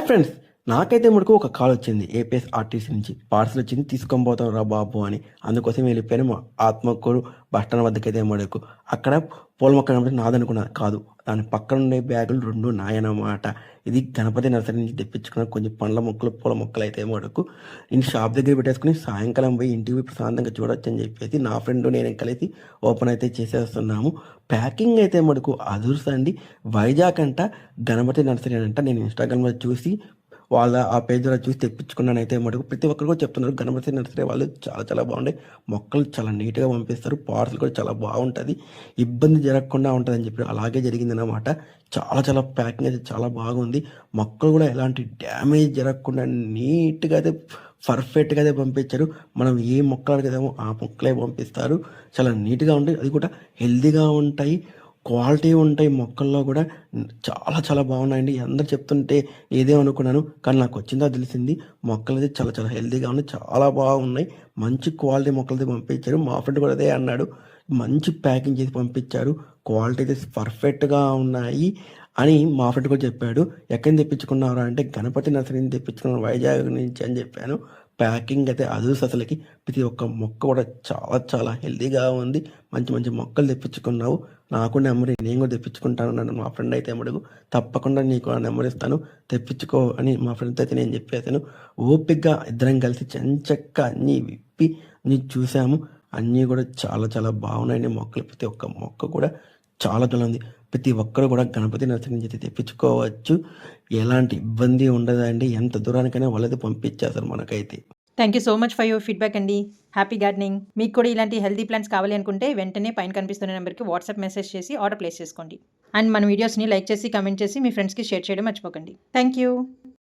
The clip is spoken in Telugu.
Hi నాకైతే ముడుకు ఒక కాల్ వచ్చింది. ఏపీఎస్ ఆర్టీసీ నుంచి పార్సల్ వచ్చింది. తీసుకొని పోతాం రా బాబు అని. అందుకోసం వెళ్ళిపోయాను. మా ఆత్మకూరు బస్ స్టాండ్ వద్దకు అయితే మడుకు. అక్కడ పూల మొక్క కనబడి నాదనుకున్నాను కాదు. దాని పక్కన ఉండే బ్యాగులు రెండు నాయనమాట. ఇది గణపతి నర్సరీ నుంచి తెప్పించుకున్న కొంచెం పండ్ల మొక్కలు పూల మొక్కలు అయితే మడుకు. నేను షాప్ దగ్గర పెట్టేసుకుని సాయంకాలం పోయి ఇంటికి పోయి ప్రశాంతంగా చూడొచ్చు అని చెప్పేసి నా ఫ్రెండ్ నేను కలిసి ఓపెన్ అయితే చేసేస్తున్నాము. ప్యాకింగ్ అయితే మటుకు అదుర్సండి వైజాగ్ అంట గణపతి నర్సరీ అంట. నేను ఇన్స్టాగ్రామ్లో చూసి వాళ్ళ ఆ పేజ్ ద్వారా చూసి తెప్పించుకున్నాను అయితే మటుకు ప్రతి ఒక్కరు కూడా చెప్తున్నారు. గణపతి నర్సరీ వాళ్ళు చాలా చాలా బాగుంటాయి మొక్కలు చాలా నీట్గా పంపిస్తారు. పార్సల్ కూడా చాలా బాగుంటుంది. ఇబ్బంది జరగకుండా ఉంటుందని చెప్పి అలాగే జరిగిందనమాట చాలా చాలా ప్యాకింగ్ అయితే చాలా బాగుంది. మొక్కలు కూడా ఎలాంటి డ్యామేజ్ జరగకుండా నీట్గా అయితే పర్ఫెక్ట్గా అయితే పంపించారు. మనం ఏ మొక్కలు అడిగేదామో ఆ మొక్కలే పంపిస్తారు. చాలా నీట్గా ఉంటాయి అది కూడా హెల్దీగా ఉంటాయి. క్వాలిటీ ఉంటాయి మొక్కల్లో కూడా చాలా చాలా బాగున్నాయండి. అందరు చెప్తుంటే ఏదే అనుకున్నాను కానీ నాకు వచ్చిందో తెలిసింది మొక్కలు అయితే చాలా చాలా హెల్తీగా ఉన్నాయి చాలా బాగున్నాయి. మంచి క్వాలిటీ మొక్కలు అయితే పంపించారు. మా ఫ్రెండ్ కూడా అదే అన్నాడు. మంచి ప్యాకింగ్ చేసి పంపించారు. క్వాలిటీ అయితే పర్ఫెక్ట్గా ఉన్నాయి అని మా ఫ్రెండ్ కూడా చెప్పాడు. ఎక్కడిని తెప్పించుకున్నారు తెప్పించుకున్నారా అంటే గణపతి నర్సరీని తెప్పించుకున్నాను వైజాగ్ నుంచి అని చెప్పాను. ప్యాకింగ్ అయితే అదుర్స్ అసలుకి. ప్రతి ఒక్క మొక్క కూడా చాలా చాలా హెల్దీగా ఉంది. మంచి మంచి మొక్కలు తెప్పించుకున్నావు. నాకు నెంబర్ నేను కూడా తెప్పించుకుంటాను నన్ను మా ఫ్రెండ్ అయితే అడుగు. తప్పకుండా నీకు ఆ నెంబర్ ఇస్తాను. తెప్పించుకో అని మా ఫ్రెండ్తో అయితే నేను చెప్పేసాను ఓపిక్గా ఇద్దరం కలిసి చెంచక్క అన్నీ విప్పి నీ చూసాము. అన్నీ కూడా చాలా చాలా బాగున్నాయండి మొక్కలు. ప్రతి ఒక్క మొక్క కూడా చాలా చాలా ఉంది. ప్రతి ఒక్కరు కూడా గణపతి నర్సరీ నుంచి తెప్పించుకోవచ్చు. ఎలాంటి ఇబ్బంది ఉండదండి. ఎంత దూరానికైనా వాళ్ళది పంపించేస్తారు మనకైతే. Thank you so much for your feedback అండి హ్యాపీ గార్డెనింగ్ మీకు కూడా ఇలాంటి హెల్తీ ప్లాన్స్ కావాలి అనుకుంటే వెంటనే పైన కనిపిస్తున్న నెంబర్కి వాట్సాప్ మెసేజ్ చేసి ఆర్డర్ ప్లేస్ చేసుకోండి. అండ్ మన వీడియోస్ని లైక్ చేసి కమెంట్ చేసి మీ ఫ్రెండ్స్కి షేర్ చేయడం మర్చిపోకండి. Thank you